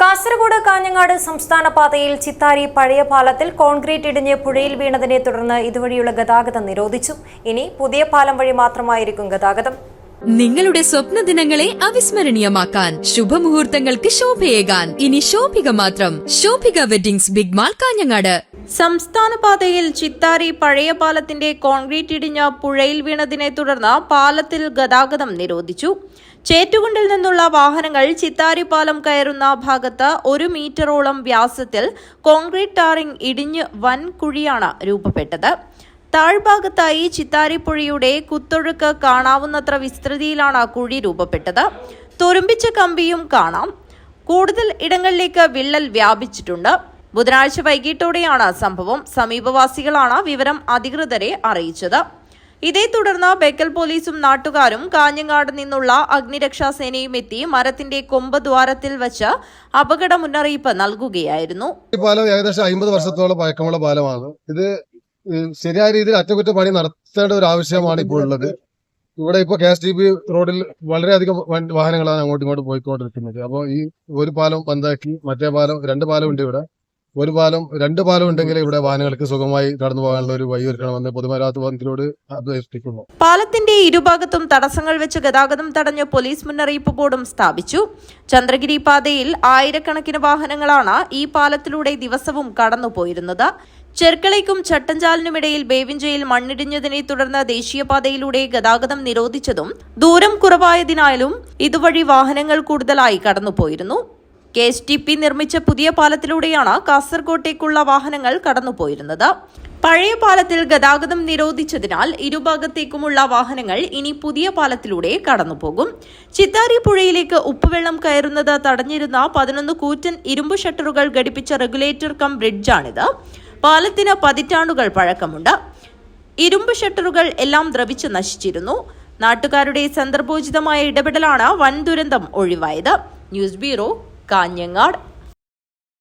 കാസർഗോഡ് കാഞ്ഞങ്ങാട് സംസ്ഥാന പാതയിൽ ചിത്താരി പഴയ പാലത്തിൽ കോൺക്രീറ്റ് ഇടിഞ്ഞ് പുഴയിൽ വീണതിനെ തുടർന്ന് ഇതുവഴിയുള്ള ഗതാഗതം നിരോധിച്ചു. ഇനി പുതിയ പാലം വഴി മാത്രമായിരിക്കും ഗതാഗതം. നിങ്ങളുടെ സ്വപ്ന ദിനങ്ങളെ അവിസ്മരണീയമാക്കാൻ ശുഭമുഹൂർത്തങ്ങൾക്ക് ശോഭയേകാൻ. ഇനി ശോഭിക മാത്രം. Shobhika weddings big mall Kanhangad. സംസ്ഥാന പാതയിൽ ചിത്താരി പഴയ പാലത്തിന്റെ കോൺക്രീറ്റ് ഇടിഞ്ഞ പുഴയിൽ വീണതിനെ തുടർന്ന് പാലത്തിൽ ഗതാഗതം നിരോധിച്ചു. ചേറ്റുകുണ്ടിൽ നിന്നുള്ള വാഹനങ്ങൾ ചിത്താരി പാലം കയറുന്ന ഭാഗത്ത് ഒരു മീറ്ററോളം വ്യാസത്തിൽ കോൺക്രീറ്റ് ടാറിംഗ് ഇടിഞ്ഞ് വൻ കുഴിയാണ് രൂപപ്പെട്ടത്. താഴ്ഭാഗത്തായി ചിത്താരിപ്പുഴയുടെ കുത്തൊഴുക്ക് കാണാവുന്നത്ര വിസ്തൃതിയിലാണ് കുഴി രൂപപ്പെട്ടത്. തുരുമ്പിച്ച കമ്പിയും കാണാം. കൂടുതൽ ഇടങ്ങളിലേക്ക് വിള്ളൽ വ്യാപിച്ചിട്ടുണ്ട്. ബുധനാഴ്ച വൈകിട്ടോടെയാണ് സംഭവം. സമീപവാസികളാണ് വിവരം അധികൃതരെ അറിയിച്ചത്. ഇതേ തുടർന്ന് ബേക്കൽ പോലീസും നാട്ടുകാരും കാഞ്ഞങ്ങാട് നിന്നുള്ള അഗ്നിരക്ഷാസേനയും എത്തി മരത്തിന്റെ കൊമ്പ് ദ്വാരത്തിൽ വെച്ച് അപകട മുന്നറിയിപ്പ് നൽകുകയായിരുന്നു. ഈ പാലം ഏകദേശം അമ്പത് വർഷത്തോളം പഴക്കമുള്ള പാലമാണ്. ഇത് ശരിയായ രീതിയിൽ അറ്റകുറ്റപ്പണി നടത്തേണ്ട ഒരു ആവശ്യമാണ് ഇപ്പോൾ ഉള്ളത്. ഇവിടെ ഇപ്പോൾ കെ എസ് ടി ബി റോഡിൽ വളരെയധികം വാഹനങ്ങളാണ് അങ്ങോട്ടും ഇങ്ങോട്ടും പോയിക്കൊണ്ടിരിക്കുന്നത്. അപ്പോൾ ഈ ഒരു പാലം പന്താക്കി മറ്റേ പാലം രണ്ട് പാലം ഉണ്ട് ഇവിടെ. ഒരു പാലം രണ്ട് പാലം ഉണ്ടെങ്കിൽ ഇവിടെ വാഹനങ്ങൾക്ക് സുഖമായി കടന്നു പോകാനുള്ള ഒരു വഴി ഒരുക്കണമെന്ന് പൊതുമരാമത്ത് വകുപ്പിനോട് അഭ്യർത്ഥിക്കുന്നു. പാലത്തിന്റെ ഇരുഭാഗത്തും തടസ്സങ്ങൾ വെച്ച് ഗതാഗതം തടഞ്ഞ് പോലീസ് മുന്നറിയിപ്പ് ബോർഡും സ്ഥാപിച്ചു. ചന്ദ്രഗിരി പാതയിൽ ആയിരക്കണക്കിന് വാഹനങ്ങളാണ് ഈ പാലത്തിലൂടെ ദിവസവും കടന്നുപോയിരുന്നത്. ചെർക്കളയ്ക്കും ചട്ടഞ്ചാലിനുമിടയിൽ ബേവിഞ്ചയിൽ മണ്ണിടിഞ്ഞതിനെ തുടർന്ന് ദേശീയപാതയിലൂടെ ഗതാഗതം നിരോധിച്ചതും ദൂരം കുറവായതിനാലും ഇതുവഴി വാഹനങ്ങൾ കൂടുതലായി കടന്നുപോയിരുന്നു. കെ എസ് ടി പി നിർമ്മിച്ച പുതിയ പാലത്തിലൂടെയാണ് കാസർകോട്ടേക്കുള്ള വാഹനങ്ങൾ കടന്നുപോയിരുന്നത്. പഴയ പാലത്തിൽ ഗതാഗതം നിരോധിച്ചതിനാൽ ഇരുഭാഗത്തേക്കുമുള്ള വാഹനങ്ങൾ ഇനി പുതിയ പാലത്തിലൂടെ കടന്നുപോകും. ചിത്താരി പുഴയിലേക്ക് ഉപ്പുവെള്ളം കയറുന്നത് തടഞ്ഞിരുന്ന പതിനൊന്ന് കൂറ്റൻ ഇരുമ്പ് ഷട്ടറുകൾ ഘടിപ്പിച്ച റെഗുലേറ്റർ കം ബ്രിഡ്ജാണിത്. പാലത്തിന് പതിറ്റാണ്ടുകൾ പഴക്കമുണ്ട്. ഇരുമ്പ് ഷട്ടറുകൾ എല്ലാം ദ്രവിച്ച് നശിച്ചിരുന്നു. നാട്ടുകാരുടെ സന്ദർഭോചിതമായ ഇടപെടലാണ് വൻ ദുരന്തം ഒഴിവായത്. News bureau Kanhangad